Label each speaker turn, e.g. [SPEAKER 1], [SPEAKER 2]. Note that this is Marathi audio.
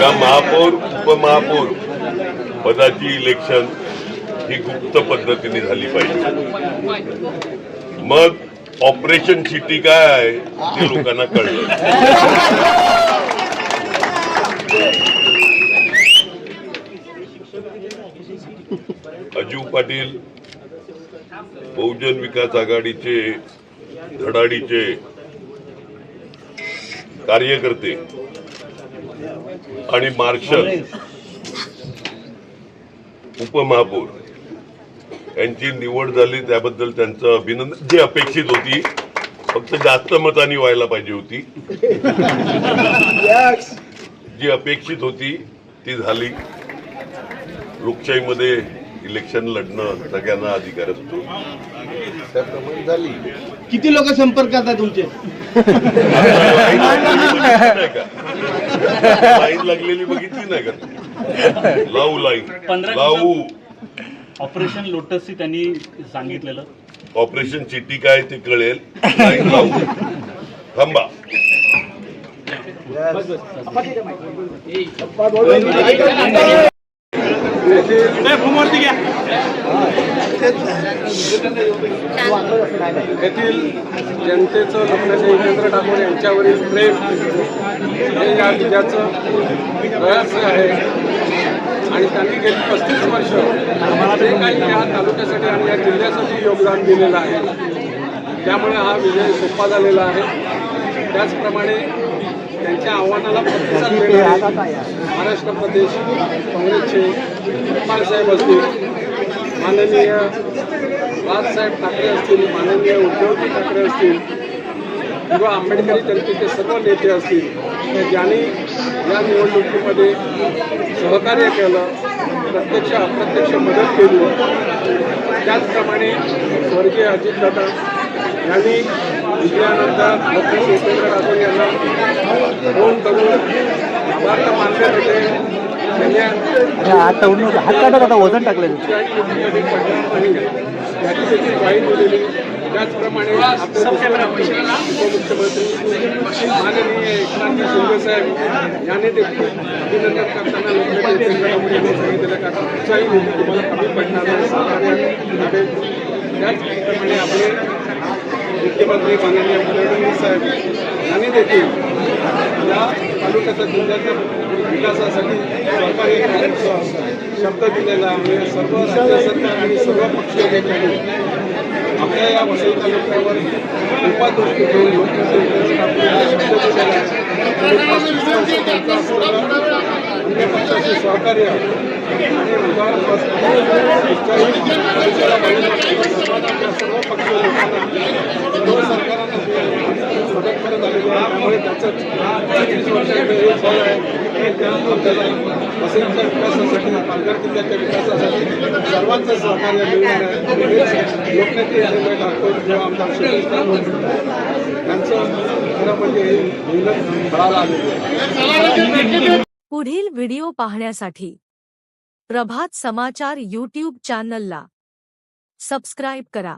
[SPEAKER 1] का महापौर उपमहापौर पदाची इलेक्शन ही गुप्त पद्धतीने झाली पाहिजे. मग ऑपरेशन सिटी काय आहे ते लोकांना कळलं. अजू पाटील बहुजन विकास आघाडीचे धडाडीचे कार्यकर्ते आणि मार्शल उपमहापौर यांची निवड झाली त्याबद्दल त्यांचं अभिनंदन जी अपेक्षित होती फक्त जास्त मतांनी व्हायला पाहिजे होती जी अपेक्षित होती ती झाली लोकशाहीमध्ये इलेक्शन लढणं सगळ्यांना अधिकार असतो त्याप्रमाणे झाली
[SPEAKER 2] किती लोक संपर्कात तुमचे
[SPEAKER 1] लाईन लागलेली बघितली नाही का लावू लाईन. लावू.
[SPEAKER 3] ऑपरेशन लोटसची त्यांनी सांगितलेलं.
[SPEAKER 1] ऑपरेशन चिट्टी काय ते कळेल. लाईन लावू. थांबा.
[SPEAKER 4] येथील जनतेचं लोकनेते युगेंद्र ठाकूर यांच्यावरील प्रेम हे या जिल्ह्याचं रहस्य आहे. आणि त्यांनी गेली पस्तीस वर्ष जे काही या तालुक्यासाठी आणि या जिल्ह्यासाठी योगदान दिलेलं आहे त्यामुळे हा विजय सोपा झालेला आहे. त्याचप्रमाणे त्यांच्या आव्हानाला प्रतिसाद देणारे महाराष्ट्र प्रदेश काँग्रेसचे साहेब असतील माननीय बाळासाहेब ठाकरे असतील माननीय उद्धवजी ठाकरे असतील किंवा आंबेडकरी जनतेचे सर्व नेते असतील ज्यांनी या निवडणुकीमध्ये सहकार्य केलं प्रत्यक्ष अप्रत्यक्ष मदत केली त्याचप्रमाणे स्वर्गीय अजितदादा यांनी जिंकल्यानंतर डॉक्टर उपेंद्र ठाकूर यांना फोन करून आभार मानले होते.
[SPEAKER 2] हात तोडून हात. काढत आता वजन टाकलं
[SPEAKER 4] त्याचप्रमाणे आपले उपमुख्यमंत्री माननीय एकनाथजी शिंदे साहेब यांनी देखील अभिनंदन करताना यांनी सांगितलेलं का तुम्हाला कमी पडणार नाही सहकार्य त्याचप्रमाणे आपले मुख्यमंत्री माननीय फडणवीस साहेब यांनी देखील या तालुक्याचा जिल्ह्याचा विकासासाठी सरकार एक शब्द दिलेला आहे. सर्व राज्य सरकार आणि सर्व पक्ष नेत्यांनी आपल्या या वसई तालुक्यावर उपादृष्टी घेऊन शब्द आहे आणि पक्षाचे सहकार्य आणि उदाहरण सर्व पक्षीय सरकारांना मदत करत आलेली आहे त्यामुळे त्याचं हे फळ आहे की त्या वसईच्या विकासासाठी पालघर जिल्ह्याच्या विकासासाठी सर्वांचं सहकार्य मिळणार आहे. लोकनेते उपेंद्र ठाकूर किंवा आमदार सुरेश ठाकूर यांचं खरं म्हणजे मेहनत फळाला आलेली आहे.
[SPEAKER 5] पुढील व्हिडिओ पाहण्यासाठी प्रभात समाचार यूट्यूब चॅनलला सबस्क्राईब करा.